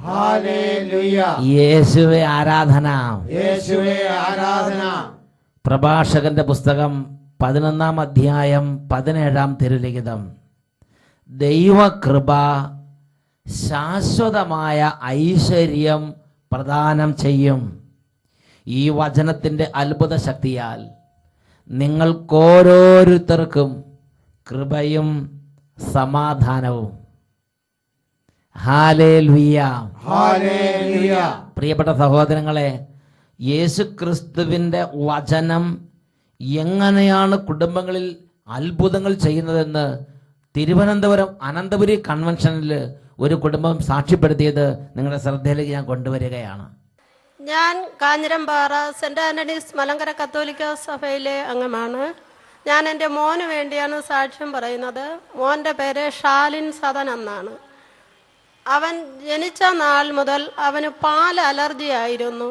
Hallelujah യേശുവേ ആരാധന. യേശുവേ ആരാധന. പ്രഭാഷകന്റെ പുസ്തകം പതിനൊന്നാം അധ്യായം പതിനേഴാം തിരുലിഖിതം. ദൈവകൃപ ശാശ്വതമായ ഐശ്വര്യം പ്രദാനം ചെയ്യും. ഈ വചനത്തിന്റെ അത്ഭുത ശക്തിയാൽ നിങ്ങൾക്കോരോരുത്തർക്കും കൃപയും സമാധാനവും. പ്രിയപ്പെട്ട സഹോദരങ്ങളെ യേശു ക്രിസ്തുവിന്റെ വചനം എങ്ങനെയാണ് കുടുംബങ്ങളിൽ അത്ഭുതങ്ങൾ ചെയ്യുന്നതെന്ന് തിരുവനന്തപുരം അനന്തപുരി കൺവെൻഷനിൽ ഒരു കുടുംബം സാക്ഷ്യപ്പെടുത്തിയത് നിങ്ങളുടെ ശ്രദ്ധയിലേക്ക് ഞാൻ കൊണ്ടുവരികയാണ്. ഞാൻ കാഞ്ഞിരമ്പാറ സെന്റ് ആന്റണീസ് മലങ്കര കത്തോലിക്ക സഭയിലെ അംഗമാണ്. ഞാൻ എന്റെ മോന് വേണ്ടിയാണ് സാക്ഷ്യം പറയുന്നത്. മോന്റെ പേര് ഷാലിൻ സദൻ എന്നാണ്. അവൻ ജനിച്ച നാൾ മുതൽ അവന് പാൽ അലർജി ആയിരുന്നു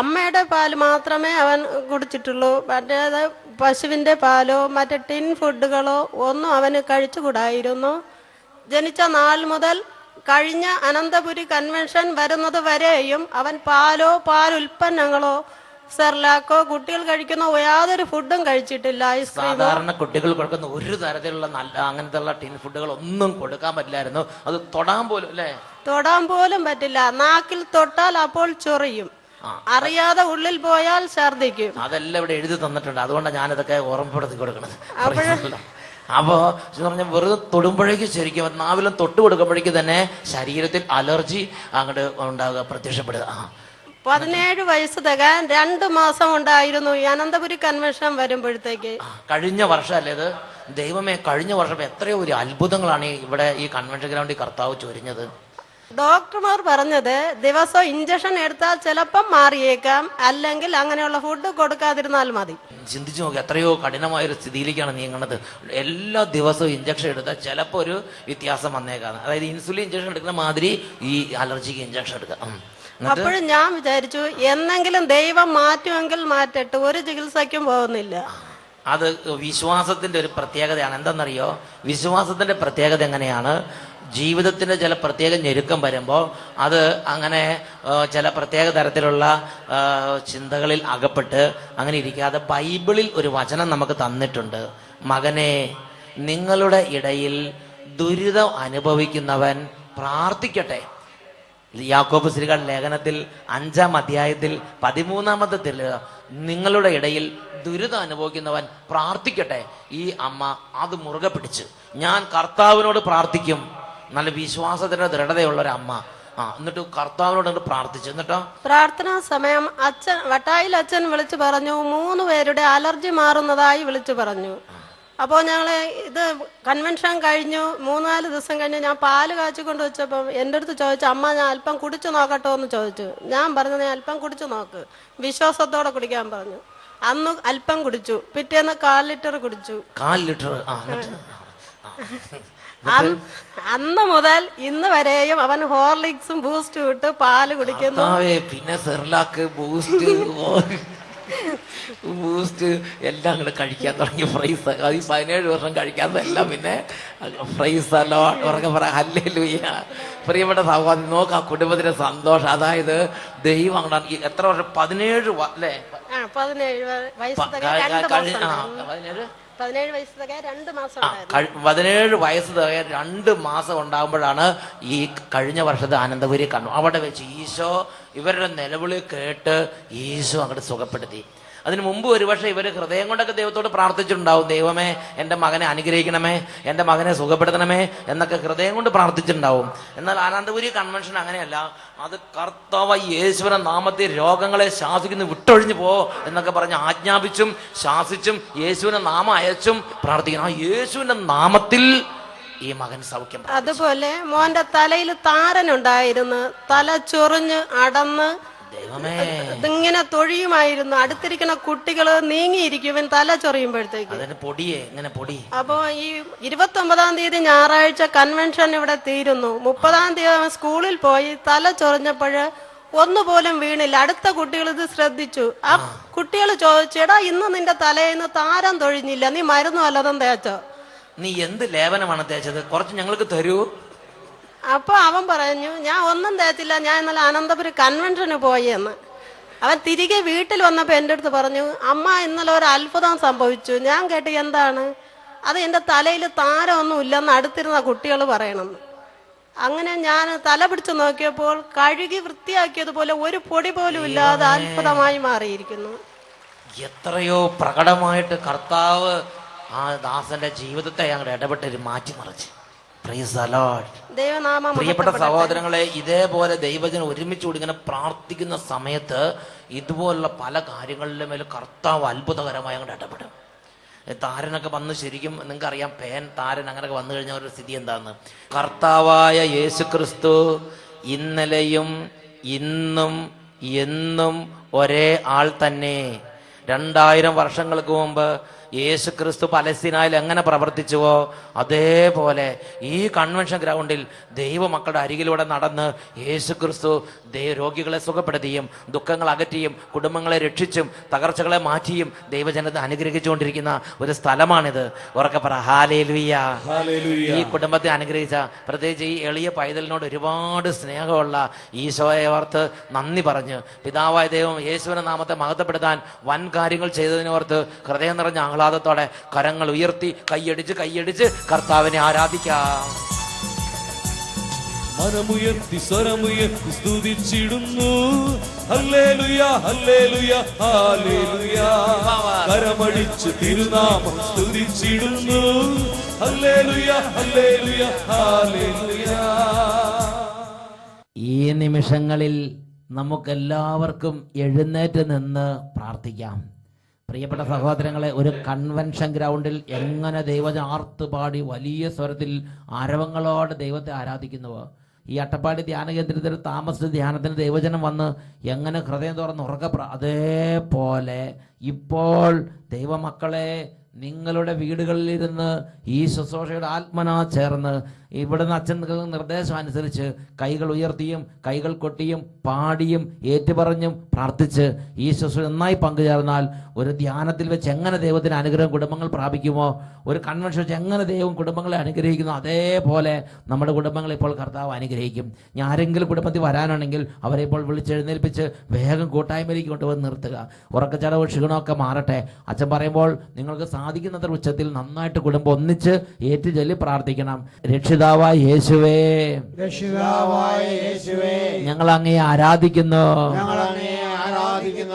അമ്മയുടെ പാൽ മാത്രമേ അവൻ കുടിച്ചിട്ടുള്ളൂ. മറ്റേത് പശുവിന്റെ പാലോ മറ്റേ ടിൻ ഫുഡുകളോ ഒന്നും അവന് കഴിച്ചുകൂടായിരുന്നു. ജനിച്ച നാൾ മുതൽ കഴിഞ്ഞ അനന്തപുരി കൺവെൻഷൻ വരുന്നത് വരെയും അവൻ പാലോ പാൽ ഉൽപ്പന്നങ്ങളോ സെർലാക്കോ കുട്ടികൾ കഴിക്കുന്ന യാതൊരു ഫുഡും കഴിച്ചിട്ടില്ല സാധാരണ കുട്ടികൾ കൊടുക്കുന്ന ഒരു തരത്തിലുള്ള നല്ല അങ്ങനത്തെ ഉള്ള ടിൻ ഫുഡുകൾ ഒന്നും കൊടുക്കാൻ പറ്റില്ലായിരുന്നു. അത് തൊടാൻ പോലും അല്ലേ? തൊടാൻ പോലും പറ്റില്ല. നാക്കിൽ തൊട്ടാൽ അപ്പോൾ ചൊറിയും. അറിയാതെ ഉള്ളിൽ പോയാൽ ഛർദിക്കും അതെല്ലാം ഇവിടെ എഴുതി തന്നിട്ടുണ്ട്. അതുകൊണ്ടാണ് ഞാനിതൊക്കെ ഓർമ്മപ്പെടുത്തി കൊടുക്കണത് അപ്പോ പറഞ്ഞ വെറുതെ തൊടുമ്പോഴേക്കും ശരിക്കും നാവിലും തൊട്ട് കൊടുക്കുമ്പോഴേക്കും തന്നെ ശരീരത്തിൽ അലർജി അങ്ങോട്ട് ഉണ്ടാകുക പ്രത്യക്ഷപ്പെടുക. ആ. പതിനേഴ് വയസ്സ് തകാൻ രണ്ടു മാസം ഉണ്ടായിരുന്നു. ഈ അനന്തപുരി കൺവെൻഷൻ വരുമ്പോഴത്തേക്ക്. കഴിഞ്ഞ വർഷമല്ലേ ഇത്? ദൈവമേ കഴിഞ്ഞ വർഷം എത്രയോ ഒരു അത്ഭുതങ്ങളാണ് ഇവിടെ ഈ കൺവെൻഷൻ ഗ്രൗണ്ടിൽ കർത്താവ് ചൊരിഞ്ഞത്. ഡോക്ടർമാർ പറഞ്ഞത് ദിവസം ഇഞ്ചക്ഷൻ എടുത്താൽ ചിലപ്പം മാറിയേക്കാം. അല്ലെങ്കിൽ അങ്ങനെയുള്ള ഫുഡ് കൊടുക്കാതിരുന്നാൽ മതി. ചിന്തിച്ചു നോക്കി എത്രയോ കഠിനമായ ഒരു സ്ഥിതിയിലേക്കാണ് നീങ്ങുന്നത് എല്ലാ ദിവസവും ഇഞ്ചക്ഷൻ എടുത്താൽ ചിലപ്പോ ഒരു വ്യത്യാസം വന്നേക്കാം. അതായത് ഇൻസുലിൻ ഇഞ്ചക്ഷൻ എടുക്കുന്ന മാതിരി ഈ അലർജിക്ക് ഇഞ്ചക്ഷൻ. എന്നിട്ട് അപ്പോഴും ഞാൻ വിചാരിച്ചു എന്നെങ്കിലും ദൈവം മാറ്റുമെങ്കിൽ മാറ്റട്ടെ ഒരു ചികിത്സയ്ക്കും പോകുന്നില്ല. അത് വിശ്വാസത്തിന്റെ ഒരു പ്രത്യേകതയാണ്. എന്തെന്നറിയോ? വിശ്വാസത്തിന്റെ പ്രത്യേകത എങ്ങനെയാണ്? ജീവിതത്തിന്റെ ചില പ്രത്യേക ഞെരുക്കം വരുമ്പോൾ അത് അങ്ങനെ ചില പ്രത്യേക തരത്തിലുള്ള ചിന്തകളിൽ അകപ്പെട്ട് അങ്ങനെ ഇരിക്കാതെ ബൈബിളിൽ ഒരു വചനം നമുക്ക് തന്നിട്ടുണ്ട്. മകനെ നിങ്ങളുടെ ഇടയിൽ ദുരിതം അനുഭവിക്കുന്നവൻ പ്രാർത്ഥിക്കട്ടെ. യാക്കോബ് ശ്രീകൾ ലേഖനത്തിൽ അഞ്ചാം അധ്യായത്തിൽ പതിമൂന്നാമത്തെ തെളിവ് നിങ്ങളുടെ ഇടയിൽ ദുരിതം അനുഭവിക്കുന്നവൻ പ്രാർത്ഥിക്കട്ടെ. ഈ അമ്മ അത് മുറുകെ പിടിച്ച് ഞാൻ കർത്താവിനോട് പ്രാർത്ഥിക്കും. നല്ല വിശ്വാസത്തിന്റെ ദൃഢതയുള്ള ഒരു അമ്മ. ആ എന്നിട്ട് കർത്താവിനോട് പ്രാർത്ഥിച്ചു. എന്നിട്ടോ? പ്രാർത്ഥനാ സമയം അച്ഛൻ വട്ടായിൽ അച്ഛൻ വിളിച്ചു പറഞ്ഞു മൂന്ന് പേരുടെ അലർജി മാറുന്നതായി വിളിച്ചു പറഞ്ഞു. അപ്പോൾ ഞങ്ങൾ ഇത് കൺവെൻഷൻ കഴിഞ്ഞു. മൂന്നാൽ ദിവസം കഴിഞ്ഞ് ഞാൻ പാൽ കാച്ചിക്കൊണ്ട് വെച്ചപ്പോൾ എന്റെ അടുത്ത് ചോദിച്ചു അമ്മ ഞാൻ അല്പം കുടിച്ചു നോക്കട്ടോ എന്ന് ചോദിച്ചു. ഞാൻ പറഞ്ഞു നീ അല്പം കുടിച്ചു നോക്ക്. വിശ്വാസത്തോടെ കുടിക്കാൻ പറഞ്ഞു. അന്ന് അല്പം കുടിച്ചു. പിറ്റേന്ന് കാൽ ലിറ്റർ കുടിച്ചു. കാൽ ലിറ്റർ? അന്ന് മുതൽ ഇന്ന് വരെയും അവൻ ഹോർലിക്സും ബൂസ്റ്റും ഇട്ട് പാൽ കുടിക്കുന്നു. പിന്നെ സെർലാക്ക് ബൂസ്റ്റ് ബൂസ്റ്റ് എല്ലാം കൂടെ കഴിക്കാൻ തുടങ്ങി ഫ്രൈസ് അത് ഈ പതിനേഴ് വർഷം കഴിക്കാത്തതെല്ലാം പിന്നെ ഫ്രൈസ് അല്ലോ ഉറക്കെ പറ അല്ലേ ലൂയ്യ പ്രിയപ്പെട്ട സഹോദരി നോക്ക് ആ കുടുംബത്തിന്റെ സന്തോഷം. അതായത് ദൈവം അങ്ങോട്ട് ഈ എത്ര വർഷം? പതിനേഴ് അല്ലേ? പതിനേഴ് പതിനേഴ് വയസ്സ് തികയാൻ രണ്ട് മാസം പതിനേഴ് വയസ്സ് തികയാൻ രണ്ട് മാസം ഉണ്ടാകുമ്പോഴാണ് ഈ കഴിഞ്ഞ വർഷത്തെ ആനന്ദപുരി കണ്ടു അവിടെ വെച്ച് ഈശോ ഇവരുടെ നിലവിളി കേട്ട് ഈശോ അങ്ങോട്ട് സുഖപ്പെടുത്തി. അതിന് മുമ്പ് ഒരുപക്ഷെ ഇവർ ഹൃദയം കൊണ്ടൊക്കെ ദൈവത്തോട് പ്രാർത്ഥിച്ചിട്ടുണ്ടാവും. ദൈവമേ എന്റെ മകനെ അനുഗ്രഹിക്കണമേ എന്റെ മകനെ സുഖപ്പെടുത്തണമേ എന്നൊക്കെ ഹൃദയം കൊണ്ട് പ്രാർത്ഥിച്ചിട്ടുണ്ടാവും. എന്നാൽ ആനന്ദപുരി കൺവെൻഷൻ അങ്ങനെയല്ല. അത് കർത്താവ് യേശുവര നാമത്തെ രോഗങ്ങളെ ശാസിക്കുന്നു വിട്ടൊഴിഞ്ഞു പോ എന്നൊക്കെ പറഞ്ഞ് ആജ്ഞാപിച്ചും ശാസിച്ചും യേശുവിനെ നാമം അയച്ചും പ്രാർത്ഥിക്കണം ആ യേശുവിന്റെ നാമത്തിൽ ഈ മകൻ സൗഖ്യം. അതുപോലെ മോന്റെ തലയിൽ താരനുണ്ടായിരുന്നു തല ചൊറിഞ്ഞ് അടന്ന് ഇതിങ്ങനെ തൊഴിയുമായിരുന്നു. അടുത്തിരിക്കുന്ന കുട്ടികൾ നീങ്ങിയിരിക്കും. തല ചൊറിയുമ്പോഴത്തേക്ക്. അപ്പൊ പൊടിയേ ഇങ്ങനെ പൊടി. അപ്പോ ഈ ഇരുപത്തി ഒമ്പതാം തീയതി ഞായറാഴ്ച കൺവെൻഷൻ ഇവിടെ തീരുന്നു. മുപ്പതാം തീയതി സ്കൂളിൽ പോയി തല ചൊറിഞ്ഞപ്പോഴ് ഒന്നുപോലും വീണില്ല. അടുത്ത കുട്ടികൾ ഇത് ശ്രദ്ധിച്ചു. ആ കുട്ടികൾ ചോദിച്ചേടാ ഇന്ന് നിന്റെ തലേന്ന് താരം തൊഴിഞ്ഞില്ല. നീ മരുന്ന് വല്ലതും തേച്ചോ? നീ എന്ത് ലേപനമാണ് തേച്ചത്? കുറച്ച് ഞങ്ങൾക്ക് തരൂ. അപ്പൊ അവൻ പറഞ്ഞു ഞാൻ ഒന്നും തേച്ചില്ല ഞാൻ ഇന്നലെ അനന്തപുരം കൺവെൻഷന് പോയി എന്ന് അവൻ തിരികെ വീട്ടിൽ വന്നപ്പോൾ എന്റെ അടുത്ത് പറഞ്ഞു അമ്മ ഇന്നലെ ഒരു അത്ഭുതം സംഭവിച്ചു. ഞാൻ കേട്ട് എന്താണ്? അത് എന്റെ തലയിൽ താരമൊന്നും ഇല്ലെന്ന് അടുത്തിരുന്ന കുട്ടികൾ പറയണമെന്ന് അങ്ങനെ ഞാൻ തല പിടിച്ച് നോക്കിയപ്പോൾ കഴുകി വൃത്തിയാക്കിയതുപോലെ ഒരു പൊടി പോലും ഇല്ലാതെ അത്ഭുതമായി മാറിയിരിക്കുന്നു. എത്രയോ പ്രകടമായിട്ട് കർത്താവ് ആ ദാസന്റെ ജീവിതത്തെ ഞങ്ങളുടെ ഇടപെട്ടൊരു മാറ്റിമറിച്ചു. പ്രിയപ്പെട്ട സഹോദരങ്ങളെ ഇതേപോലെ ദൈവജനം ഒരുമിച്ച് കൂടി ഇങ്ങനെ പ്രാർത്ഥിക്കുന്ന സമയത്ത് ഇതുപോലുള്ള പല കാര്യങ്ങളിലും മേൽ കർത്താവ് അത്ഭുതകരമായി അങ്ങോട്ട് ഇടപെടും. താരനൊക്കെ വന്ന് ശരിക്കും നിങ്ങൾക്ക് അറിയാം പേൻ താരൻ അങ്ങനെയൊക്കെ വന്നു കഴിഞ്ഞ ഒരു സ്ഥിതി എന്താന്ന്. കർത്താവായ യേശു ക്രിസ്തു ഇന്നലെയും ഇന്നും എന്നും ഒരേ ആൾ തന്നെ. രണ്ടായിരം വർഷങ്ങൾക്ക് മുമ്പ് യേശു ക്രിസ്തു പലസ്തീനായിൽ എങ്ങനെ പ്രവർത്തിച്ചുവോ അതേപോലെ ഈ കൺവെൻഷൻ ഗ്രൗണ്ടിൽ ദൈവമക്കളുടെ അരികിലൂടെ നടന്ന് യേശു ക്രിസ്തു രോഗികളെ സുഖപ്പെടുത്തിയും ദുഃഖങ്ങൾ അകറ്റിയും കുടുംബങ്ങളെ രക്ഷിച്ചും തകർച്ചകളെ മാറ്റിയും ദൈവജനത്തെ അനുഗ്രഹിച്ചുകൊണ്ടിരിക്കുന്ന ഒരു സ്ഥലമാണിത്. ഉറക്കെ പറ ഹാലേലുയ്യ. ഈ കുടുംബത്തെ അനുഗ്രഹിച്ച പ്രത്യേകിച്ച് ഈ എളിയ പൈതലിനോട് ഒരുപാട് സ്നേഹമുള്ള ഈശോയെ ഓർത്ത് നന്ദി പറഞ്ഞ് പിതാവായ ദൈവം യേശുവിന്റെ നാമത്തെ മഹത്വപ്പെടുത്താൻ വൻ കാര്യങ്ങൾ ചെയ്തതിനോർത്ത് ഹൃദയം നിറഞ്ഞ ആഹ്ലാദത്തോടെ കരങ്ങൾ ഉയർത്തി കൈയടിച്ച് കൈയടിച്ച് കർത്താവിനെ ആരാധിക്കാം. മനമുയർത്തി സ്വരമുയർത്തി സ്തുതിച്ചിടുന്നു. കരമടിച്ച് തിരുനാമം സ്തുതിച്ചിടുന്നു. ഈ നിമിഷങ്ങളിൽ നമുക്കെല്ലാവർക്കും എഴുന്നേറ്റ് നിന്ന് പ്രാർത്ഥിക്കാം. പ്രിയപ്പെട്ട സഹോദരങ്ങളെ ഒരു കൺവെൻഷൻ ഗ്രൗണ്ടിൽ എങ്ങനെ ദൈവജനം പാടി വലിയ സ്വരത്തിൽ ആരവങ്ങളോടെ ദൈവത്തെ ആരാധിക്കുന്നുവോ? ഈ അട്ടപ്പാടി ധ്യാന കേന്ദ്രത്തിൽ താമസിച്ച ധ്യാനത്തിന് ദൈവജനം വന്ന് എങ്ങനെ ഹൃദയം തുറന്ന് ഉറക്ക അതേപോലെ ഇപ്പോൾ ദൈവമക്കളെ നിങ്ങളുടെ വീടുകളിലിരുന്ന് ഈ ശുശ്രൂഷയുടെ ആത്മനാ ചേർന്ന് ഇവിടുന്ന് അച്ഛൻ നിർദ്ദേശം അനുസരിച്ച് കൈകൾ ഉയർത്തിയും കൈകൾ കൊട്ടിയും പാടിയും ഏറ്റുപറഞ്ഞും പ്രാർത്ഥിച്ച് ഈ ശുശ്രൂഷ നന്നായി പങ്കുചേർന്നാൽ ഒരു ധ്യാനത്തിൽ വെച്ച് എങ്ങനെ ദൈവത്തിന് അനുഗ്രഹം കുടുംബങ്ങൾ പ്രാപിക്കുമോ? ഒരു കൺവെൻഷൻ വെച്ച് എങ്ങനെ ദൈവം കുടുംബങ്ങളെ അനുഗ്രഹിക്കുന്നു? അതേപോലെ നമ്മുടെ കുടുംബങ്ങളെ ഇപ്പോൾ കർത്താവ് അനുഗ്രഹിക്കും. ഞാൻ ആരെങ്കിലും കുടുംബത്തിൽ വരാനാണെങ്കിൽ അവരെ ഇപ്പോൾ വിളിച്ചെഴുന്നേൽപ്പിച്ച് വേഗം കൂട്ടായ്മയിലേക്ക് കൊണ്ടുവന്ന് നിർത്തുക. ഉറക്കച്ചടവ് ക്ഷീണമൊക്കെ മാറട്ടെ. അച്ഛൻ പറയുമ്പോൾ നിങ്ങൾക്ക് സാധിക്കുന്നത്ര ഉച്ചത്തിൽ നന്നായിട്ട് കുടുംബം ഒന്നിച്ച് ഏറ്റുചൊല്ലി പ്രാർത്ഥിക്കണം. രക്ഷിതാവായ യേശുവേ രക്ഷിതാവായ യേശുവേ ഞങ്ങൾ അങ്ങയെ ആരാധിക്കുന്നു. ഞങ്ങൾ അങ്ങയെ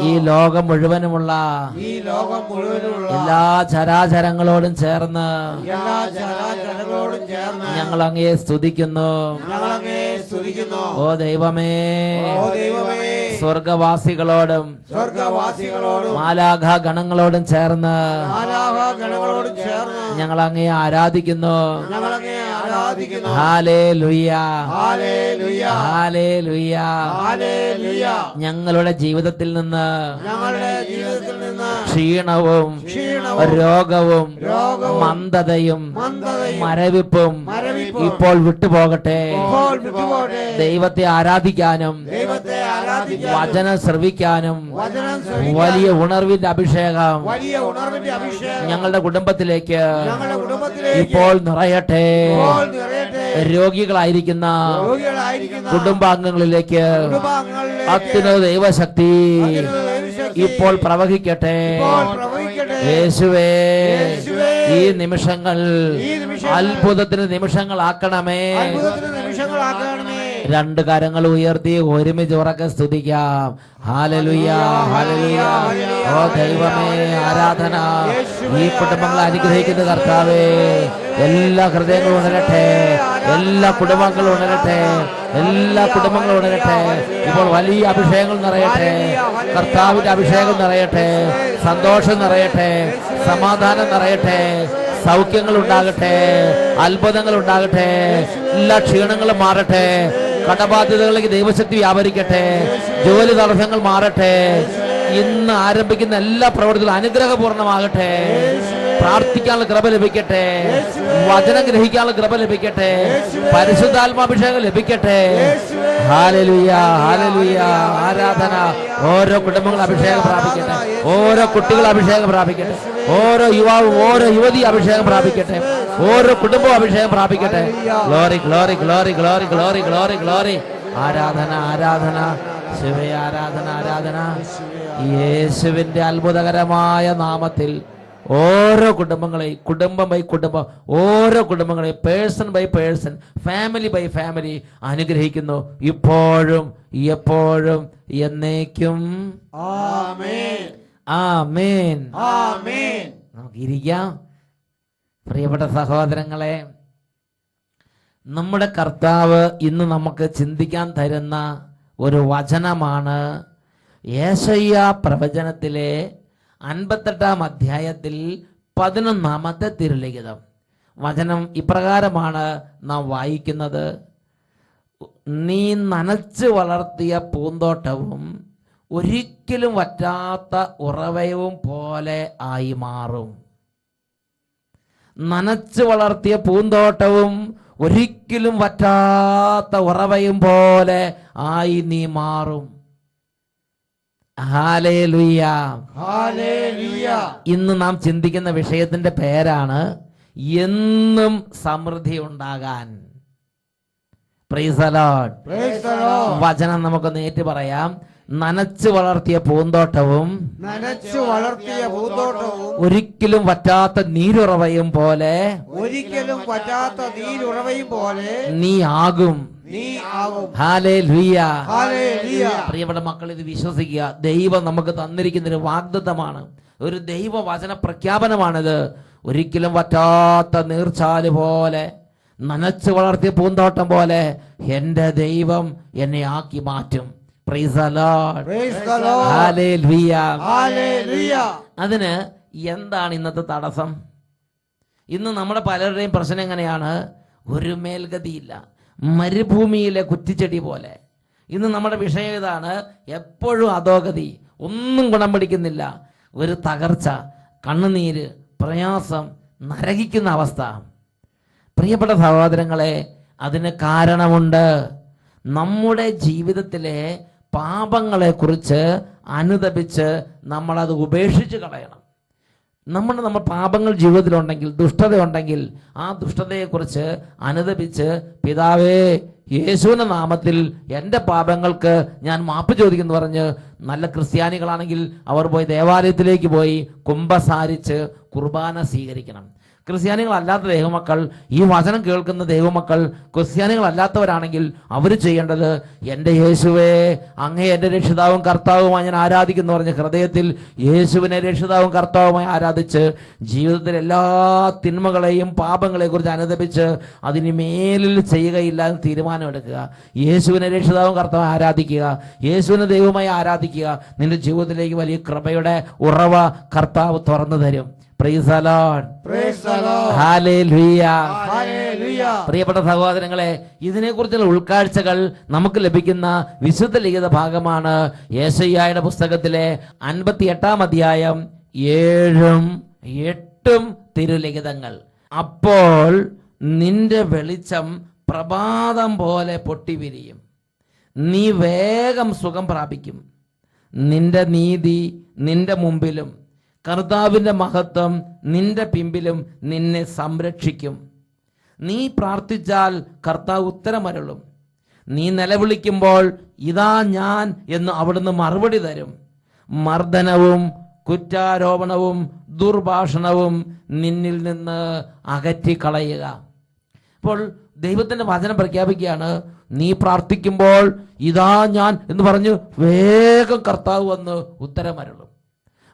ഈ ലോകം മുഴുവനുമുള്ള ഈ ലോകം മുഴുവനുമുള്ള എല്ലാ ചരാചരങ്ങളോടും ചേർന്ന് എല്ലാ ചരാചരങ്ങളോടും ചേർന്ന് ഞങ്ങൾ അങ്ങയെ സ്തുതിക്കുന്നു. ഞങ്ങൾ അങ്ങയെ സ്തുതിക്കുന്നു. ഓ ദൈവമേ ഓ ദൈവമേ സ്വർഗവാസികളോടും സ്വർഗവാസികളോടും മാലാഘ ഗണങ്ങളോടും ചേർന്ന് മാലാഘ ഗണങ്ങളോടും ചേർന്ന് ഞങ്ങൾ അങ്ങയെ ആരാധിക്കുന്നു. ഞങ്ങൾ അങ്ങയെ ഹാലേലുയ ഞങ്ങളുടെ ജീവിതത്തിൽ നിന്ന് ഞങ്ങളുടെ ജീവിതത്തിൽ നിന്ന് ക്ഷീണവും ക്ഷീണവും രോഗവും രോഗവും മന്ദതയും മരവിപ്പും ഇപ്പോൾ വിട്ടുപോകട്ടെ. ഇപ്പോൾ വിട്ടുപോകട്ടെ. ദൈവത്തെ ആരാധിക്കാനും ദൈവത്തെ വചനം ശ്രവിക്കാനും വലിയ ഉണർവിന്റെ അഭിഷേകം ഞങ്ങളുടെ കുടുംബത്തിലേക്ക് ഇപ്പോൾ നിറയട്ടെ. രോഗികളായിരിക്കുന്ന കുടുംബാംഗങ്ങളിലേക്ക് അത്യുന്ന ദൈവശക്തി ഇപ്പോൾ പ്രവഹിക്കട്ടെ. യേശുവേ. ഈ നിമിഷങ്ങൾ ഈ നിമിഷങ്ങൾ അത്ഭുതത്തിന് നിമിഷങ്ങളാക്കണമേ. അത്ഭുതത്തിന് നിമിഷങ്ങളാക്കണമേ. രണ്ട് കരങ്ങൾ ഉയർത്തി ഒരുമിച്ച് ഉറക്കെ സ്തുതിക്കാം. ഓ ദൈവമേ ആരാധന. ഈ കുടുംബങ്ങളെ അനുഗ്രഹിക്കുന്ന കർത്താവേ എല്ലാ ഹൃദയങ്ങളും ഉണരട്ടെ. എല്ലാ കുടുംബങ്ങളും ഉണരട്ടെ. എല്ലാ കുടുംബങ്ങളും ഉണരട്ടെ. ഇപ്പോൾ വലിയ അഭിഷേകങ്ങൾ നിറയട്ടെ. കർത്താവിന്റെ അഭിഷേകം നിറയട്ടെ. സന്തോഷം നിറയട്ടെ. സമാധാനം നിറയട്ടെ. സൗഖ്യങ്ങൾ ഉണ്ടാകട്ടെ. അത്ഭുതങ്ങൾ ഉണ്ടാകട്ടെ. എല്ലാ ക്ഷീണങ്ങളും മാറട്ടെ. കടബാധ്യതകളിലേക്ക് ദൈവശക്തി വ്യാപരിക്കട്ടെ. ജോലി തടസ്സങ്ങൾ മാറട്ടെ. ഇന്ന് ആരംഭിക്കുന്ന എല്ലാ പ്രവർത്തികളും അനുഗ്രഹപൂർണമാകട്ടെ പ്രാർത്ഥിക്കാനുള്ള കൃപ ലഭിക്കട്ടെ. വചനം ഗ്രഹിക്കാനുള്ള കൃപ ലഭിക്കട്ടെ. പരിശുദ്ധാത്മാഭിഷേകം ലഭിക്കട്ടെ. ഹാലലുയ ഹാലലുയ ആരാധന ഓരോ കുടുംബങ്ങൾ അഭിഷേകം പ്രാപിക്കട്ടെ. ഓരോ കുട്ടികൾ അഭിഷേകം പ്രാപിക്കട്ടെ. ഓരോ യുവാവും ഓരോ യുവതി അഭിഷേകം പ്രാപിക്കട്ടെ. ഓരോ കുടുംബവും അഭിഷേകം പ്രാപിക്കട്ടെ. Glory glory glory glory glory glory glory. ആരാധന ആരാധന ശിവ ആരാധന. ആരാധന യേശുവിന്റെ അത്ഭുതകരമായ നാമത്തിൽ ഓരോ കുടുംബങ്ങളെയും കുടുംബം ബൈ കുടുംബം ഓരോ കുടുംബങ്ങളെയും person by person family by family അനുഗ്രഹിക്കുന്നു. ഇപ്പോഴും എപ്പോഴും എന്നേക്കും. ആമേൻ. ആമേൻ. ആമേൻ. നമുക്ക് ഇരിക്കാം. പ്രിയപ്പെട്ട സഹോദരങ്ങളെ നമ്മുടെ കർത്താവ് ഇന്ന് നമുക്ക് ചിന്തിക്കാൻ തരുന്ന ഒരു വചനമാണ് യേശയ്യ പ്രവചനത്തിലെ അൻപത്തെട്ടാം അധ്യായത്തിൽ പതിനൊന്നാമത്തെ തിരുലിഖിതം. വചനം ഇപ്രകാരമാണ് നാം വായിക്കുന്നത്. നീ നനച്ച് വളർത്തിയ പൂന്തോട്ടവും ഒരിക്കലും വറ്റാത്ത ഉറവയവും പോലെ ആയി മാറും. നനച്ച് വളർത്തിയ പൂന്തോട്ടവും ഒരിക്കലും വറ്റാത്ത ഉറവയും പോലെ ആയി നീ മാറും. ഇന്ന് നാം ചിന്തിക്കുന്ന വിഷയത്തിന്റെ പേരാണ് എന്നും സമൃദ്ധി ഉണ്ടാകാൻ. വചനം നമുക്കൊന്ന് ഏറ്റു പറയാം. നനച്ച് വളർത്തിയ പൂന്തോട്ടവും നനച്ചു വളർത്തിയ പൂന്തോട്ടവും ഒരിക്കലും വറ്റാത്ത നീരുറവയും പോലെ ഒരിക്കലും പറ്റാത്ത നീരുറവയും പോലെ നീ ആകും. പ്രിയപ്പെട്ട മക്കൾ ഇത് വിശ്വസിക്കുക. ദൈവം നമുക്ക് തന്നിരിക്കുന്ന ഒരു വാഗ്ദത്തമാണ്. ഒരു ദൈവ വചന പ്രഖ്യാപനമാണിത്. ഒരിക്കലും വറ്റാത്ത നീർച്ചാൽ പോലെ നനച്ചു വളർത്തിയ പൂന്തോട്ടം പോലെ എന്റെ ദൈവം എന്നെ ആക്കി മാറ്റും. അതിന് എന്താണ് ഇന്നത്തെ തടസ്സം? ഇന്ന് നമ്മുടെ പലരുടെയും പ്രശ്നം എങ്ങനെയാണ്? ഒരു മേൽഗതിയില്ല. മരുഭൂമിയിലെ കുറ്റിച്ചെടി പോലെ. ഇന്ന് നമ്മുടെ വിഷയം ഇതാണ്. എപ്പോഴും അധോഗതി. ഒന്നും ഗുണം പിടിക്കുന്നില്ല. ഒരു തകർച്ച കണ്ണുനീര് പ്രയാസം നരകിക്കുന്ന അവസ്ഥ. പ്രിയപ്പെട്ട സഹോദരങ്ങളെ അതിന് കാരണമുണ്ട്. നമ്മുടെ ജീവിതത്തിലെ പാപങ്ങളെക്കുറിച്ച് അനുദപിച്ച് നമ്മളത് ഉപേക്ഷിച്ച് കളയണം. നമ്മുടെ നമ്മൾ പാപങ്ങൾ ജീവിതത്തിലുണ്ടെങ്കിൽ ദുഷ്ടതയുണ്ടെങ്കിൽ ആ ദുഷ്ടതയെക്കുറിച്ച് അനുദപിച്ച് പിതാവേ യേശുവിന്റെ നാമത്തിൽ എന്റെ പാപങ്ങൾക്ക് ഞാൻ മാപ്പ് ചോദിക്കുന്നു പറഞ്ഞ് നല്ല ക്രിസ്ത്യാനികളാണെങ്കിൽ അവർ പോയി ദേവാലയത്തിലേക്ക് പോയി കുംഭസാരിച്ച് കുർബാന സ്വീകരിക്കണം. ക്രിസ്ത്യാനികളല്ലാത്ത ദൈവമക്കൾ ഈ വചനം കേൾക്കുന്ന ദൈവമക്കൾ ക്രിസ്ത്യാനികളല്ലാത്തവരാണെങ്കിൽ അവർ ചെയ്യേണ്ടത് എന്റെ യേശുവേ അങ്ങേ എന്റെ രക്ഷിതാവും കർത്താവുമായി ഞാൻ ആരാധിക്കുന്നു പറഞ്ഞ ഹൃദയത്തിൽ യേശുവിനെ രക്ഷിതാവും കർത്താവുമായി ആരാധിച്ച് ജീവിതത്തിലെ എല്ലാ തിന്മകളെയും പാപങ്ങളെ കുറിച്ച് അനുദപിച്ച് അതിന് മേലിൽ ചെയ്യുകയില്ല എന്ന് തീരുമാനമെടുക്കുക. യേശുവിനെ രക്ഷിതാവും കർത്താവും ആരാധിക്കുക. യേശുവിനെ ദൈവമായി ആരാധിക്കുക. നിന്റെ ജീവിതത്തിലേക്ക് വലിയ കൃപയുടെ ഉറവ കർത്താവ് തുറന്നു തരും. പ്രിയപ്പെട്ട സഹോദരങ്ങളെ ഇതിനെക്കുറിച്ചുള്ള ഉൾക്കാഴ്ചകൾ നമുക്ക് ലഭിക്കുന്ന വിശുദ്ധ ലിഖിത ഭാഗമാണ് യേശയ്യായുടെ പുസ്തകത്തിലെ അൻപത്തി എട്ടാം അധ്യായം ഏഴും എട്ടും തിരുലിഖിതങ്ങൾ. അപ്പോൾ നിന്റെ വെളിച്ചം പ്രഭാതം പോലെ പൊട്ടിവിരിയും. നീ വേഗം സുഖം പ്രാപിക്കും. നിന്റെ നീതി നിന്റെ മുമ്പിലും. കർത്താവിന്റെ മഹത്വം നിന്റെ പിമ്പിലും നിന്നെ സംരക്ഷിക്കും. നീ പ്രാർത്ഥിച്ചാൽ കർത്താവ് ഉത്തരമരുളും. നീ നിലവിളിക്കുമ്പോൾ ഇതാ ഞാൻ എന്ന് അവിടുന്ന് മറുപടി തരും. മർദ്ദനവും കുറ്റാരോപണവും ദുർഭാഷണവും നിന്നിൽ നിന്ന് അകറ്റിക്കളയുക. അപ്പോൾ ദൈവത്തിന്റെ വചനം പ്രഖ്യാപിക്കുകയാണ് നീ പ്രാർത്ഥിക്കുമ്പോൾ ഇതാ ഞാൻ എന്ന് പറഞ്ഞ് വേഗം കർത്താവ് വന്ന് ഉത്തരമരുളും.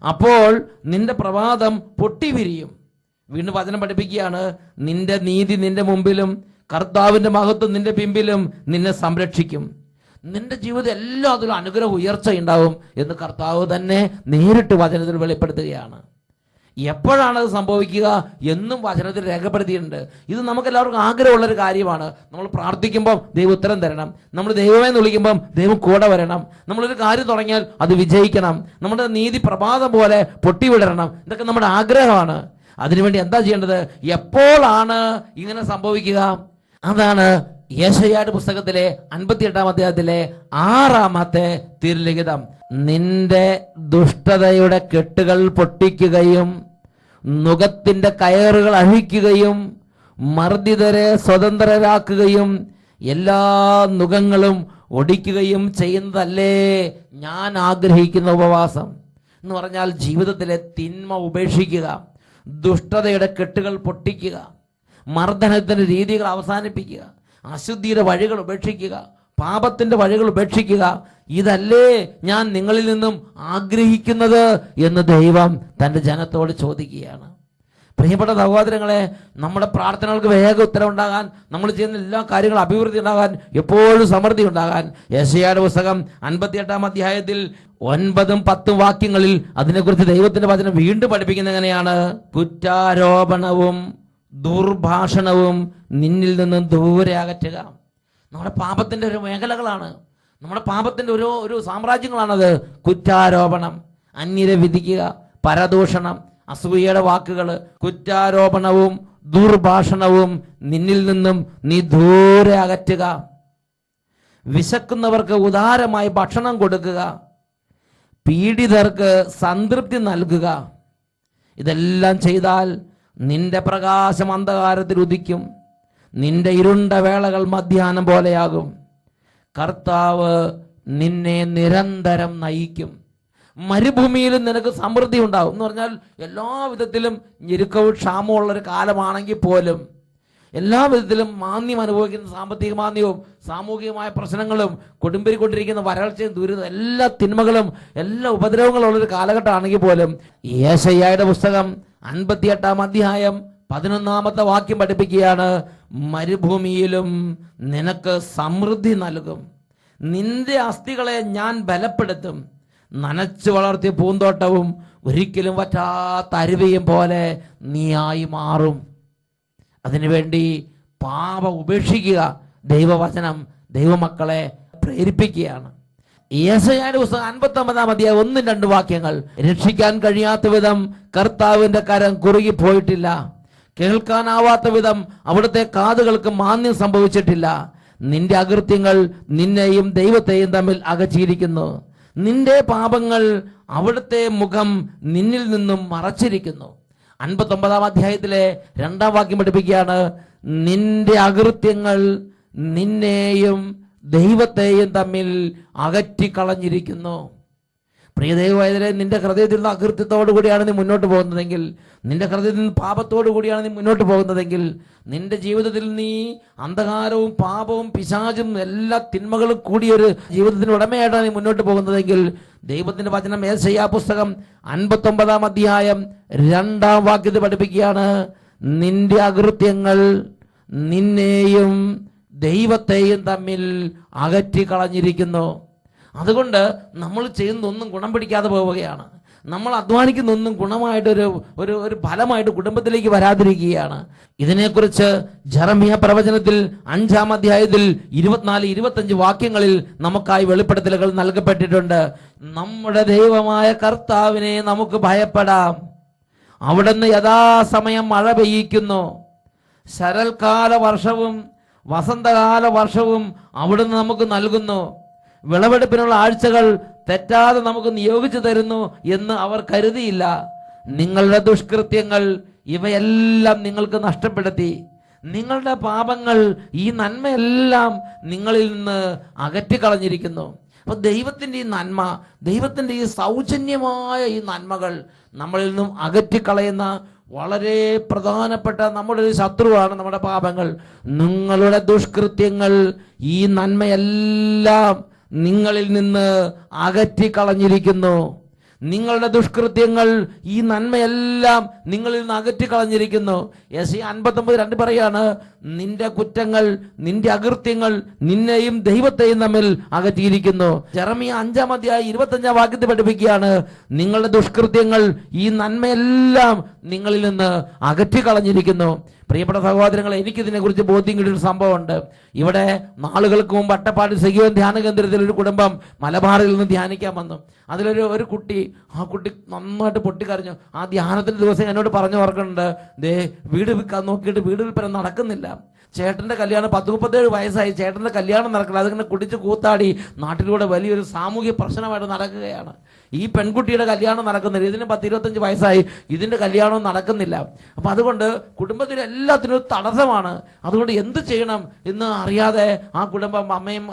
അപ്പോൾ നിന്റെ പ്രഭാതം പൊട്ടിവിരിയും. വീണ്ടും വചനം പഠിപ്പിക്കുകയാണ്. നിന്റെ നീതി നിന്റെ മുമ്പിലും കർത്താവിന്റെ മഹത്വം നിന്റെ പിമ്പിലും നിന്നെ സംരക്ഷിക്കും. നിന്റെ ജീവിതം എല്ലാ അതിലും അനുഗ്രഹ ഉയർച്ച ഉണ്ടാവും എന്ന് കർത്താവ് തന്നെ നേരിട്ട് വചനത്തിൽ വെളിപ്പെടുത്തുകയാണ്. എപ്പോഴാണ് അത് സംഭവിക്കുക എന്നും വചനത്തിൽ രേഖപ്പെടുത്തിയിട്ടുണ്ട്. ഇത് നമുക്ക് എല്ലാവർക്കും ആഗ്രഹമുള്ള ഒരു കാര്യമാണ്. നമ്മൾ പ്രാർത്ഥിക്കുമ്പോൾ ദൈവം ഉത്തരം തരണം. നമ്മൾ ദൈവമേ എന്ന് വിളിക്കുമ്പം ദൈവം കൂടെ വരണം. നമ്മളൊരു കാര്യം തുടങ്ങിയാൽ അത് വിജയിക്കണം. നമ്മുടെ നീതി പ്രഭാതം പോലെ പൊട്ടിവിടരണം ഇതൊക്കെ നമ്മുടെ ആഗ്രഹമാണ്. അതിനുവേണ്ടി എന്താ ചെയ്യേണ്ടത്? എപ്പോഴാണ് ഇങ്ങനെ സംഭവിക്കുക? അതാണ് യേശയാട് പുസ്തകത്തിലെ അൻപത്തി എട്ടാം അധ്യായത്തിലെ ആറാമത്തെ തിരുലിഖിതം. നിന്റെ ദുഷ്ടതയുടെ കെട്ടുകൾ പൊട്ടിക്കുകയും നുഖത്തിന്റെ കയറുകൾ അഴിക്കുകയും മർദ്ദിതരെ സ്വതന്ത്രരാക്കുകയും എല്ലാ നുഖങ്ങളും ഒടിക്കുകയും ചെയ്യുന്നതല്ലേ ഞാൻ ആഗ്രഹിക്കുന്ന ഉപവാസം. എന്ന് പറഞ്ഞാൽ ജീവിതത്തിലെ തിന്മ ഉപേക്ഷിക്കുക ദുഷ്ടതയുടെ കെട്ടുകൾ പൊട്ടിക്കുക മർദ്ദനത്തിന്റെ രീതികൾ അവസാനിപ്പിക്കുക അശുദ്ധിയുടെ വഴികൾ ഉപേക്ഷിക്കുക പാപത്തിന്റെ വഴികൾ ഉപേക്ഷിക്കുക. ഇതല്ലേ ഞാൻ നിങ്ങളിൽ നിന്നും ആഗ്രഹിക്കുന്നത് എന്ന് ദൈവം തന്റെ ജനത്തോട് ചോദിക്കുകയാണ്. പ്രിയപ്പെട്ട സഹോദരങ്ങളെ നമ്മുടെ പ്രാർത്ഥനകൾക്ക് വേഗ ഉത്തരം ഉണ്ടാകാൻ നമ്മൾ ചെയ്യുന്ന എല്ലാ കാര്യങ്ങളും അഭിവൃദ്ധി ഉണ്ടാകാൻ എപ്പോഴും സമൃദ്ധി ഉണ്ടാകാൻ. യേശയാട് പുസ്തകം അൻപത്തിയെട്ടാം അധ്യായത്തിൽ ഒൻപതും പത്തും വാക്യങ്ങളിൽ അതിനെക്കുറിച്ച് ദൈവത്തിന്റെ വചനം വീണ്ടും പഠിപ്പിക്കുന്ന എങ്ങനെയാണ്? കുറ്റാരോപണവും ദുർഭാഷണവും നിന്നിൽ നിന്നും ദൂരെ അകറ്റുക. നമ്മുടെ പാപത്തിന്റെ ഒരു മേഖലകളാണ്. നമ്മുടെ പാപത്തിന്റെ ഒരു ഒരു സാമ്രാജ്യങ്ങളാണത്. കുറ്റാരോപണം അന്യരെ വിധിക്കുക പരദൂഷണം അസൂയയുടെ വാക്കുകൾ കുറ്റാരോപണവും ദുർഭാഷണവും നിന്നിൽ നിന്നും നീ ദൂരെ അകറ്റുക. വിശക്കുന്നവർക്ക് ഉദാരമായി ഭക്ഷണം കൊടുക്കുക. പീഡിതർക്ക് സംതൃപ്തി നൽകുക. ഇതെല്ലാം ചെയ്താൽ നിന്റെ പ്രകാശം അന്ധകാരത്തിൽ ഉദിക്കും. നിന്റെ ഇരുണ്ട വേളകൾ മധ്യാഹ്നം പോലെയാകും. കർത്താവ് നിന്നെ നിരന്തരം നയിക്കും. മരുഭൂമിയിൽ നിനക്ക് സമൃദ്ധി ഉണ്ടാകും എന്ന് പറഞ്ഞാൽ എല്ലാ വിധത്തിലും ഞെരുക്കവും ക്ഷാമവും ഉള്ള ഒരു കാലമാണെങ്കിൽ പോലും എല്ലാ വിധത്തിലും മാന്യം അനുഭവിക്കുന്ന സാമ്പത്തിക മാന്യവും സാമൂഹികമായ പ്രശ്നങ്ങളും കൊടുമ്പിരിക്കൊണ്ടിരിക്കുന്ന വരൾച്ചയും ദുരിതം എല്ലാ തിന്മകളും എല്ലാ ഉപദ്രവങ്ങളും ഉള്ളൊരു കാലഘട്ടമാണെങ്കിൽ പോലും യേശയ്യായുടെ പുസ്തകം അൻപത്തിയെട്ടാം അധ്യായം പതിനൊന്നാമത്തെ വാക്യം പഠിപ്പിക്കുകയാണ് മരുഭൂമിയിലും നിനക്ക് സമൃദ്ധി നൽകും. നിന്റെ അസ്ഥികളെ ഞാൻ ബലപ്പെടുത്തും. നനച്ചു വളർത്തിയ പൂന്തോട്ടവും ഒരിക്കലും വറ്റാത്ത അരുവിയും പോലെ നീയായി മാറും. അതിനുവേണ്ടി പാപ ഉപേക്ഷിക്കുക ദൈവവചനം ദൈവമക്കളെ പ്രേരിപ്പിക്കുകയാണ്. യേശയാന്റെ അൻപത്തി ഒമ്പതാം അധ്യായം ഒന്നും രണ്ട് വാക്യങ്ങൾ രക്ഷിക്കാൻ കഴിയാത്ത വിധം കർത്താവിന്റെ കരം കുറുകി പോയിട്ടില്ല. കേൾക്കാനാവാത്ത വിധം അവിടുത്തെ കാതുകൾക്ക് മാന്യം സംഭവിച്ചിട്ടില്ല. നിന്റെ അകൃത്യങ്ങൾ നിന്നെയും ദൈവത്തെയും തമ്മിൽ അകച്ചിരിക്കുന്നു. നിന്റെ പാപങ്ങൾ അവിടുത്തെ മുഖം നിന്നിൽ നിന്നും മറച്ചിരിക്കുന്നു. അൻപത്തൊമ്പതാം അധ്യായത്തിലെ രണ്ടാം വാക്യം പഠിപ്പിക്കുകയാണ് നിന്റെ അകൃത്യങ്ങൾ നിന്നെയും ദൈവത്തെയും തമ്മിൽ അകറ്റിക്കളഞ്ഞിരിക്കുന്നു. പ്രിയ ദൈവവേദനെ നിന്റെ ഹൃദയത്തിൽ നിന്ന് അകൃത്യത്തോടു കൂടിയാണ് നീ മുന്നോട്ട് പോകുന്നതെങ്കിൽ നിന്റെ ഹൃദയത്തിൽ നിന്ന് പാപത്തോടു കൂടിയാണ് നീ മുന്നോട്ട് പോകുന്നതെങ്കിൽ നിന്റെ ജീവിതത്തിൽ നീ അന്ധകാരവും പാപവും പിശാചും എല്ലാ തിന്മകളും കൂടിയൊരു ജീവിതത്തിന് ഉടമയായിട്ടാണ് നീ മുന്നോട്ട് പോകുന്നതെങ്കിൽ ദൈവത്തിന്റെ വചനം ഏസയ്യാ പുസ്തകം അൻപത്തൊമ്പതാം അധ്യായം രണ്ടാം വാക്യത്തിൽ പഠിപ്പിക്കുകയാണ് നിന്റെ അകൃത്യങ്ങൾ നിന്നെയും ദൈവത്തെയും തമ്മിൽ അകറ്റിക്കളഞ്ഞിരിക്കുന്നു. അതുകൊണ്ട് നമ്മൾ ചെയ്യുന്നൊന്നും ഗുണം പിടിക്കാതെ പോവുകയാണ്. നമ്മൾ അധ്വാനിക്കുന്നൊന്നും ഗുണമായിട്ടൊരു ഒരു ഒരു ഫലമായിട്ട് കുടുംബത്തിലേക്ക് വരാതിരിക്കുകയാണ്. ഇതിനെക്കുറിച്ച് ജറമിയ പ്രവചനത്തിൽ അഞ്ചാം അധ്യായത്തിൽ ഇരുപത്തിനാല് ഇരുപത്തഞ്ച് വാക്യങ്ങളിൽ നമുക്കായി വെളിപ്പെടുത്തലുകൾ നൽകപ്പെട്ടിട്ടുണ്ട്. നമ്മുടെ ദൈവമായ കർത്താവിനെ നമുക്ക് ഭയപ്പെടാം. അവിടുന്ന് യഥാസമയം മഴ പെയ്യിക്കുന്നു. ശരൽകാല വർഷവും വസന്തകാല വർഷവും അവിടുന്ന് നമുക്ക് നൽകുന്നു. വിളവെടുപ്പിനുള്ള ആഴ്ചകൾ തെറ്റാതെ നമുക്ക് നിയോഗിച്ചു തരുന്നു എന്ന് അവർ കരുതിയില്ല. നിങ്ങളുടെ ദുഷ്കൃത്യങ്ങൾ ഇവയെല്ലാം നിങ്ങൾക്ക് നഷ്ടപ്പെടുത്തി. നിങ്ങളുടെ പാപങ്ങൾ ഈ നന്മയെല്ലാം നിങ്ങളിൽ നിന്ന് അകറ്റിക്കളഞ്ഞിരിക്കുന്നു. അപ്പൊ ദൈവത്തിന്റെ ഈ നന്മ ദൈവത്തിന്റെ ഈ സൗജന്യമായ ഈ നന്മകൾ നമ്മളിൽ നിന്നും അകറ്റിക്കളയുന്ന വളരെ പ്രധാനപ്പെട്ട നമ്മുടെ ഒരു ശത്രുവാണ് നമ്മുടെ പാപങ്ങൾ. നിങ്ങളുടെ ദുഷ്കൃത്യങ്ങൾ ഈ നന്മയെല്ലാം നിങ്ങളിൽ നിന്ന് അകറ്റിക്കളഞ്ഞിരിക്കുന്നു. നിങ്ങളുടെ ദുഷ്കൃത്യങ്ങൾ ഈ നന്മയെല്ലാം നിങ്ങളിൽ നിന്ന് അകറ്റിക്കളഞ്ഞിരിക്കുന്നു. എസ് അൻപത്തൊമ്പത് രണ്ട് പറയാണ് നിന്റെ കുറ്റങ്ങൾ നിന്റെ അകൃത്യങ്ങൾ നിന്നെയും ദൈവത്തെയും തമ്മിൽ അകറ്റിയിരിക്കുന്നു. ജെറമിയ അഞ്ചാം അധ്യായ ഇരുപത്തഞ്ചാം വാക്യത്തിൽ പഠിപ്പിക്കുകയാണ് നിങ്ങളുടെ ദുഷ്കൃത്യങ്ങൾ ഈ നന്മയെല്ലാം നിങ്ങളിൽ നിന്ന് അകറ്റിക്കളഞ്ഞിരിക്കുന്നു. പ്രിയപ്പെട്ട സഹോദരങ്ങൾ എനിക്കിതിനെ കുറിച്ച് ബോധ്യം കിട്ടിയ ഒരു സംഭവമുണ്ട്. ഇവിടെ നാളുകൾക്ക് മുമ്പ് അട്ടപ്പാടി സജീവൻ ധ്യാന കേന്ദ്രത്തിൽ ഒരു കുടുംബം മലബാറിൽ നിന്ന് ധ്യാനിക്കാൻ വന്നു. അതിലൊരു ഒരു കുട്ടി ആ കുട്ടി നന്നായിട്ട് പൊട്ടിക്കറിഞ്ഞു ആ ധ്യാനത്തിന്റെ ദിവസം എന്നോട് പറഞ്ഞു ഓർക്കുന്നുണ്ട് ദേ വീട് വിൽക്കാൻ നോക്കിയിട്ട് വീട് വിൽപ്പന നടക്കുന്നില്ല. ചേട്ടന്റെ കല്യാണം പത്ത് മുപ്പത്തേഴ് വയസ്സായി ചേട്ടന്റെ കല്യാണം നടക്കില്ല. അതിങ്ങനെ കുടിച്ച് കൂത്താടി നാട്ടിലൂടെ വലിയൊരു സാമൂഹ്യ പ്രശ്നമായിട്ട് നടക്കുകയാണ്. ഈ പെൺകുട്ടിയുടെ കല്യാണം നടക്കുന്നില്ല. ഇതിന് പത്ത് ഇരുപത്തഞ്ച് വയസ്സായി. ഇതിന്റെ കല്യാണം നടക്കുന്നില്ല. അപ്പം അതുകൊണ്ട് കുടുംബത്തിൽ എല്ലാത്തിനും ഒരു തടസ്സമാണ്. അതുകൊണ്ട് എന്ത് ചെയ്യണം എന്ന് അറിയാതെ ആ കുടുംബം അമ്മയും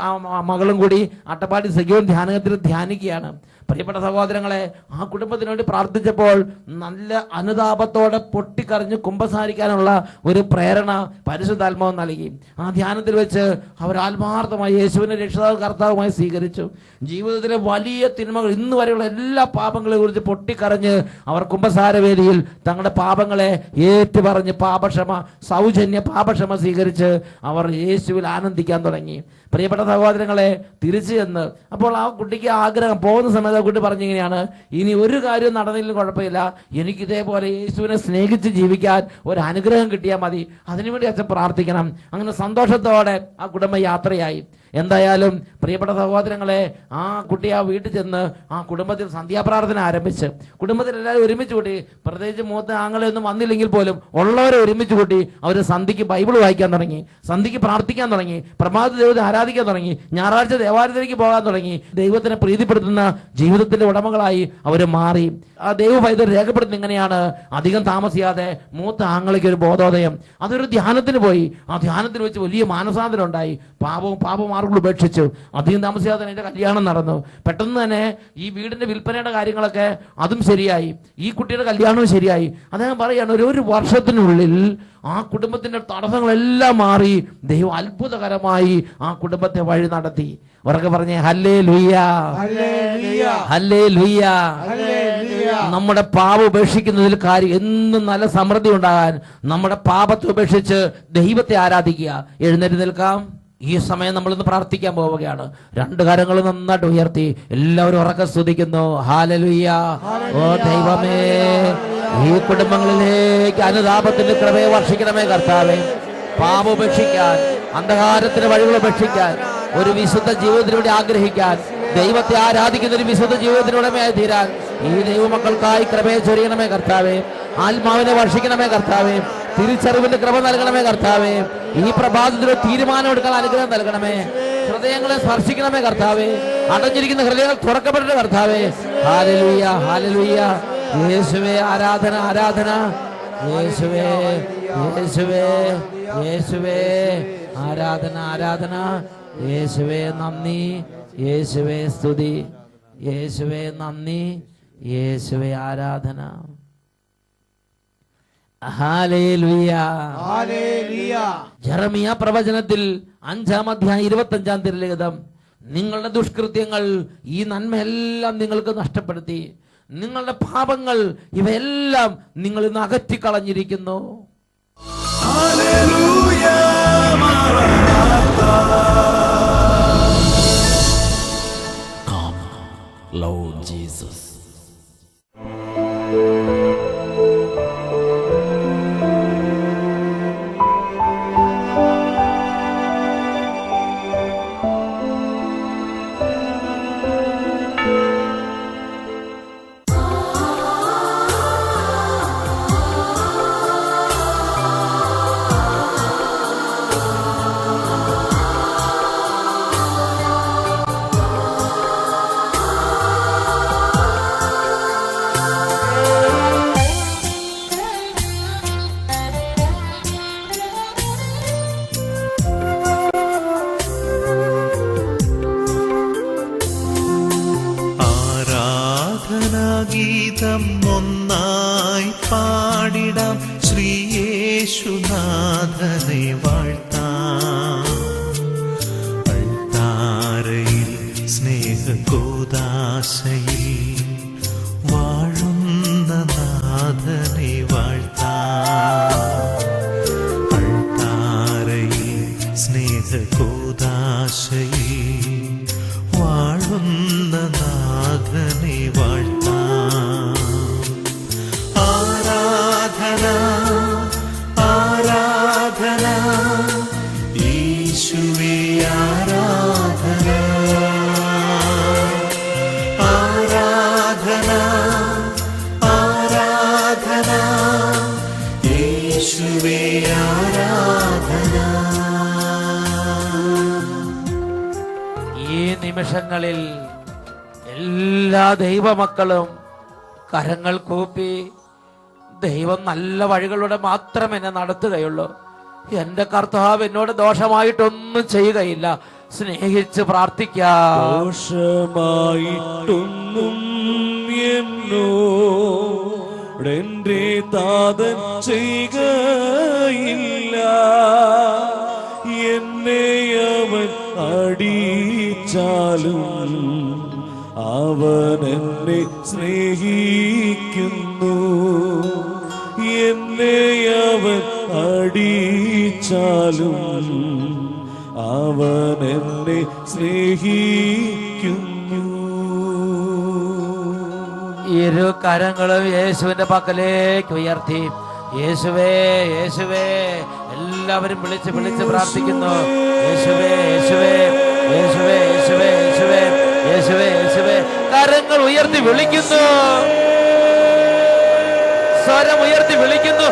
മകളും കൂടി അട്ടപ്പാടി സഖ്യവും ധ്യാനത്തിൽ ധ്യാനിക്കുകയാണ്. പ്രിയപ്പെട്ട സഹോദരങ്ങളെ ആ കുടുംബത്തിന് വേണ്ടി പ്രാർത്ഥിച്ചപ്പോൾ നല്ല അനുതാപത്തോടെ പൊട്ടിക്കറിഞ്ഞ് കുമ്പസാരിക്കാനുള്ള ഒരു പ്രേരണ പരിശുദ്ധാത്മാവ് നൽകി. ആ ധ്യാനത്തിൽ വെച്ച് അവർ ആത്മാർത്ഥമായി യേശുവിനെ രക്ഷിതാവ് കർത്താവുമായി സ്വീകരിച്ചു. ജീവിതത്തിലെ വലിയ തിന്മകൾ ഇന്ന് വരെയുള്ള എല്ലാ പാപങ്ങളെ കുറിച്ച് പൊട്ടിക്കറിഞ്ഞ് അവർ കുമ്പസാരവേദിയിൽ തങ്ങളുടെ പാപങ്ങളെ ഏറ്റുപറഞ്ഞ് പാപക്ഷമ സൗജന്യ പാപക്ഷമ സ്വീകരിച്ച് അവർ യേശുവിൽ ആനന്ദിക്കാൻ തുടങ്ങി. പ്രിയപ്പെട്ട സഹോദരങ്ങളെ തിരിച്ചു ചെന്ന് അപ്പോൾ ആ കുട്ടിക്ക് ആഗ്രഹം പോകുന്ന സമയത്ത് കുട്ടി പറഞ്ഞിങ്ങനെയാണ്. ഇനി ഒരു കാര്യം നടന്നില്ല കുഴപ്പമില്ല. എനിക്ക് ഇതേപോലെ യേശുവിനെ സ്നേഹിച്ച് ജീവിക്കാൻ ഒരു അനുഗ്രഹം കിട്ടിയാൽ മതി. അതിനുവേണ്ടി അച്ഛൻ പ്രാർത്ഥിക്കണം. അങ്ങനെ സന്തോഷത്തോടെ ആ കുടുംബ യാത്രയായി. എന്തായാലും പ്രിയപ്പെട്ട സഹോദരങ്ങളെ ആ കുട്ടി ആ വീട്ടിൽ ചെന്ന് ആ കുടുംബത്തിൽ സന്ധ്യാപ്രാർത്ഥന ആരംഭിച്ച് കുടുംബത്തിൽ എല്ലാവരും ഒരുമിച്ച് കൂട്ടി പ്രത്യേകിച്ച് മൂത്ത ആങ്ങളെയൊന്നും വന്നില്ലെങ്കിൽ പോലും ഉള്ളവരെ ഒരുമിച്ച് കൂട്ടി അവർ സന്ധിക്ക് ബൈബിൾ വായിക്കാൻ തുടങ്ങി സന്ധിക്ക് പ്രാർത്ഥിക്കാൻ തുടങ്ങി പ്രഭാത ദൈവത്തെ ആരാധിക്കാൻ തുടങ്ങി ഞായറാഴ്ച ദേവാലയത്തിലേക്ക് പോകാൻ തുടങ്ങി ദൈവത്തിനെ പ്രീതിപ്പെടുത്തുന്ന ജീവിതത്തിന്റെ ഉടമകളായി അവർ മാറി. ആ ദൈവ പൈതൽ രേഖപ്പെടുത്തുന്ന ഇങ്ങനെയാണ്. അധികം താമസിയാതെ മൂത്ത ആങ്ങളയ്ക്ക് ഒരു ബോധോദയം. അതൊരു ധ്യാനത്തിന് പോയി. ആ ധ്യാനത്തിന് വെച്ച് വലിയ മാനസാന്തരം ഉണ്ടായി. പാപവും പാപമാർഗങ്ങൾ ഉപേക്ഷിച്ചു അധികം താമസിയാതെ തന്നെ എന്റെ കല്യാണം നടന്നു. പെട്ടെന്ന് തന്നെ ഈ വീടിന്റെ വിൽപ്പനയുടെ കാര്യങ്ങളൊക്കെ അതും ശരിയായി. ഈ കുട്ടിയുടെ കല്യാണവും ശരിയായി. അദ്ദേഹം പറയാണ് ഒരു ഒരു വർഷത്തിനുള്ളിൽ ആ കുടുംബത്തിന്റെ തടസ്സങ്ങളെല്ലാം മാറി ദൈവം അത്ഭുതകരമായി ആ കുടുംബത്തെ വഴി നടത്തി. ഉറക്കെ പറഞ്ഞേ ഹല്ലേ ലുയ്യ ഹല്ലേ ലുയ്യ നമ്മുടെ പാപം ഉപേക്ഷിക്കുന്നതിൽ കാര്യം എന്നും നല്ല സമൃദ്ധി ഉണ്ടാകാൻ നമ്മുടെ പാപത്തെ ഉപേക്ഷിച്ച് ദൈവത്തെ ആരാധിക്കുക. എഴുന്നേറ്റ് നിൽക്കാം. ഈ സമയം നമ്മളിന്ന് പ്രാർത്ഥിക്കാൻ പോവുകയാണ്. രണ്ട് കാര്യങ്ങൾ നന്നായിട്ട് ഉയർത്തി എല്ലാവരും ഉറക്കം സ്തുതിക്കുന്നു. ഹാലലുയ്യ ഓ ദൈവമേ ഈ കുടുംബങ്ങളിലേക്ക് അനുതാപത്തിന്റെ കൃപയെ വർഷിക്കണമേ കർത്താവേ. പാപം ഉപേക്ഷിക്കാൻ അന്ധകാരത്തിന്റെ വഴികൾ ഉപേക്ഷിക്കാൻ ഒരു വിശുദ്ധ ജീവിതത്തിലൂടെ ആഗ്രഹിക്കാൻ ദൈവത്തെ ആരാധിക്കുന്ന ഒരു വിശുദ്ധ ജീവിതത്തിനുടമയായി തീരാൻ ഈ ദൈവമക്കൾക്കായി കൃപയെ ചൊരിയണമേ കർത്താവേ. ആത്മാവിനെ വർഷിക്കണമേ കർത്താവേ. തിരിച്ചറിവിന്റെ കൃപ നൽകണമേ കർത്താവേ. ഈ പ്രഭാതത്തിൽ തീരുമാനമെടുക്കാൻ അനുഗ്രഹം നൽകണമേ. ഹൃദയങ്ങളെ സ്പർശിക്കണമേ കർത്താവേ. അടഞ്ഞിരിക്കുന്ന ഹൃദയങ്ങൾ തുറക്കപ്പെടട്ടെ കർത്താവേ. ഹാലലുയ്യ ഹാലലുയ്യ യേശുവേ ആരാധന ആരാധന. യേശുവേ യേശുവേ യേശുവേ. ആരാധന ആരാധന. യേശുവേ നന്ദി. യേശുവേ സ്തുതി. യേശുവേ നന്ദി. യേശുവേ ആരാധന. ജെറമിയ പ്രവചനത്തിൽ അഞ്ചാം അധ്യായം ഇരുപത്തി അഞ്ചാം തിരലിഖിതം നിങ്ങളുടെ ദുഷ്കൃത്യങ്ങൾ ഈ നന്മയെല്ലാം നിങ്ങൾക്ക് നഷ്ടപ്പെടുത്തി. നിങ്ങളുടെ പാപങ്ങൾ ഇവയെല്ലാം നിങ്ങൾ ഇന്ന് അകറ്റിക്കളഞ്ഞിരിക്കുന്നു. Lord de todas. നിമിഷങ്ങളിൽ എല്ലാ ദൈവമക്കളും കരങ്ങൾ കൂപ്പി ദൈവം നല്ല വഴികളിലൂടെ മാത്രം എന്നെ നടത്തുകയുള്ളൂ. എന്റെ കർത്താവ് എന്നോട് ദോഷമായിട്ടൊന്നും ചെയ്യുകയില്ല. സ്നേഹിച്ച് പ്രാർത്ഥിക്കാം. താതൻ ചെയ്യുകയില്ല. അടിച്ചാലും അവൻ എന്നെ സ്നേഹിക്കുന്നു. എന്നെ അവൻ അടിച്ചാലും അവൻ എന്നെ സ്നേഹിക്കുന്നു. ഇരു കരങ്ങളും യേശുവിന്റെ പക്കലേക്ക് ഉയർത്തി. യേശുവേ യേശുവേ എല്ലാവരും വിളിച്ച് വിളിച്ച് പ്രാർത്ഥിക്കുന്നു. യേശുവേ യേശുവേ. യേശുവേ യേശുവേ യേശുവേ യേശുവേ യേശുവേ. കരങ്ങൾ ഉയർത്തി വിളിക്കുന്നു. സ്വരം ഉയർത്തി വിളിക്കുന്നു.